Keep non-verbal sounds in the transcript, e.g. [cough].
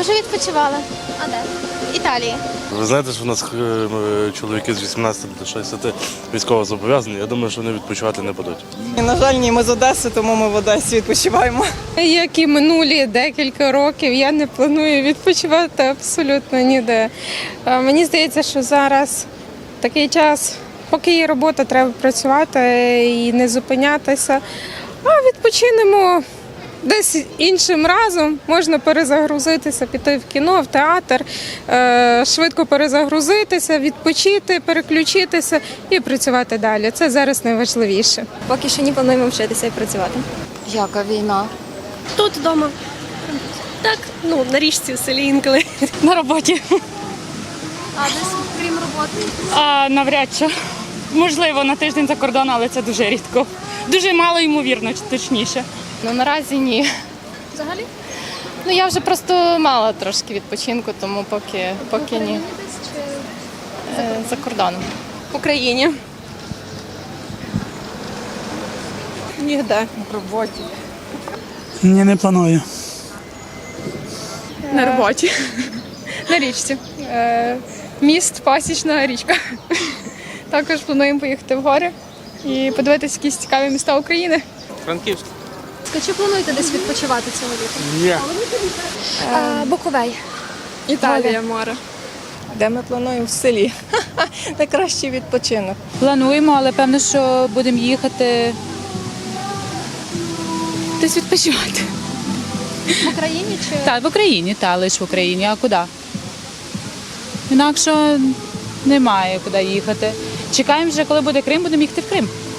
Тоже відпочивали. А де? В Італії. Ви знаєте, що в нас е, чоловіки з 18 до 60 військово зобов'язані. Я думаю, що вони відпочивати не будуть. І, на жаль, ні, ми з Одеси, тому ми в Одесі відпочиваємо. Як і минулі декілька років, я не планую відпочивати абсолютно ніде. Е, Мені здається, що зараз такий час, поки є робота, треба працювати і не зупинятися. А відпочинемо десь іншим разом. Можна перезагрузитися, піти в кіно, в театр, е, швидко перезагрузитися, відпочити, переключитися і працювати далі. Це зараз найважливіше. Поки що не плануємо вчитися і працювати. Яка війна? Тут вдома. Так, ну, на річці в селі інколи. [laughs] На роботі. А десь крім роботи? А, навряд чи. Можливо, на тиждень за кордон, але це дуже рідко. Дуже мало ймовірно, точніше. Ну наразі ні. Взагалі? Ну я вже просто мала трошки відпочинку, тому поки, поки ні. Е, За кордоном. В Україні. Ніде. В роботі. Ні, не планую. На роботі. На річці. Е, Міст, пасічна річка. Також плануємо поїхати в гори і подивитися якісь цікаві міста України. Франківськ. Чи плануєте десь відпочивати цього літа? Ні. Буковель. Італія, море. Де ми плануємо? В селі. [laughs] Найкращий відпочинок. Плануємо, але певно, що будемо їхати десь відпочивати. В Україні чи Так, в Україні, та лише в Україні. А куди? Інакше немає куди їхати. Чекаємо вже, коли буде Крим, будемо їхати в Крим.